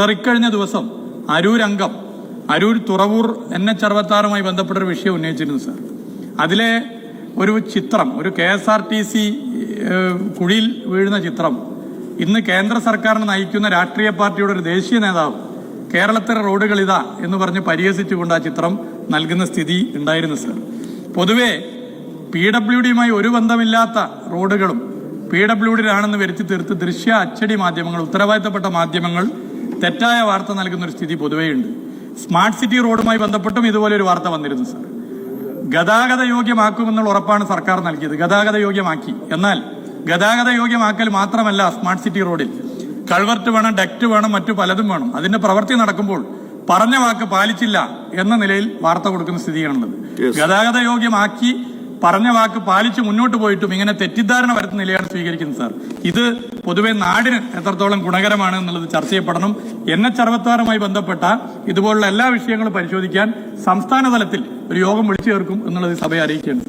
Sir ദിവസം അരൂർ അംഗം Aroor Thuravoor N H അറുപത്താറുമായി ബന്ധപ്പെട്ട ഒരു വിഷയം ഉന്നയിച്ചിരുന്നു സർ. അതിലെ ഒരു ചിത്രം ഒരു K S R T C കുഴിയിൽ വീഴുന്ന ചിത്രം ഇന്ന് കേന്ദ്ര സർക്കാരിനെ നയിക്കുന്ന രാഷ്ട്രീയ പാർട്ടിയുടെ ഒരു ദേശീയ നേതാവ് കേരളത്തിലെ റോഡുകൾ ഇതാ എന്ന് പറഞ്ഞ് പരിഹസിച്ചുകൊണ്ട് ആ ചിത്രം നൽകുന്ന സ്ഥിതി ഉണ്ടായിരുന്നു സർ. പൊതുവെ പി ഡബ്ല്യു ഡിയുമായി ഒരു ബന്ധമില്ലാത്ത റോഡുകളും പി ഡബ്ല്യു ഡിയിലാണെന്ന് വരുത്തി തീർത്ത് ദൃശ്യ അച്ചടി മാധ്യമങ്ങൾ ഉത്തരവാദിത്തപ്പെട്ട മാധ്യമങ്ങൾ തെറ്റായ വാർത്ത നൽകുന്ന ഒരു സ്ഥിതി പൊതുവെയുണ്ട് സ്മാർട്ട് സിറ്റി റോഡുമായി ബന്ധപ്പെട്ടും ഇതുപോലെ ഒരു വാർത്ത വന്നിരുന്നു സർ. ഗതാഗത യോഗ്യമാക്കുമെന്നുള്ള ഉറപ്പാണ് സർക്കാർ നൽകിയത്. ഗതാഗത യോഗ്യമാക്കി. എന്നാൽ ഗതാഗത യോഗ്യമാക്കൽ മാത്രമല്ല സ്മാർട്ട് സിറ്റി റോഡിൽ. കൾവർട്ട് വേണം ഡക്റ്റ് വേണം മറ്റു പലതും വേണം. അതിന്റെ പ്രവൃത്തി നടക്കുമ്പോൾ പറഞ്ഞ വാക്ക് പാലിച്ചില്ല എന്ന നിലയിൽ വാർത്ത കൊടുക്കുന്ന സ്ഥിതിയാണുള്ളത്. ഗതാഗത യോഗ്യമാക്കി പറഞ്ഞ വാക്ക് പാലിച്ച് മുന്നോട്ട് പോയിട്ടും ഇങ്ങനെ തെറ്റിദ്ധാരണ വരുത്തുന്ന നിലയാണ് സ്വീകരിക്കുന്നത് സാർ. ഇത് പൊതുവെ നാടിന് എത്രത്തോളം ഗുണകരമാണ് എന്നുള്ളത് ചർച്ച ചെയ്യപ്പെടണം. എൻ എച്ച് അറുപത്താറുമായി ബന്ധപ്പെട്ട ഇതുപോലുള്ള എല്ലാ വിഷയങ്ങളും പരിശോധിക്കാൻ സംസ്ഥാന തലത്തിൽ ഒരു യോഗം വിളിച്ചു ചേർക്കും എന്നുള്ളത് സഭയെ അറിയിക്കുകയാണ്.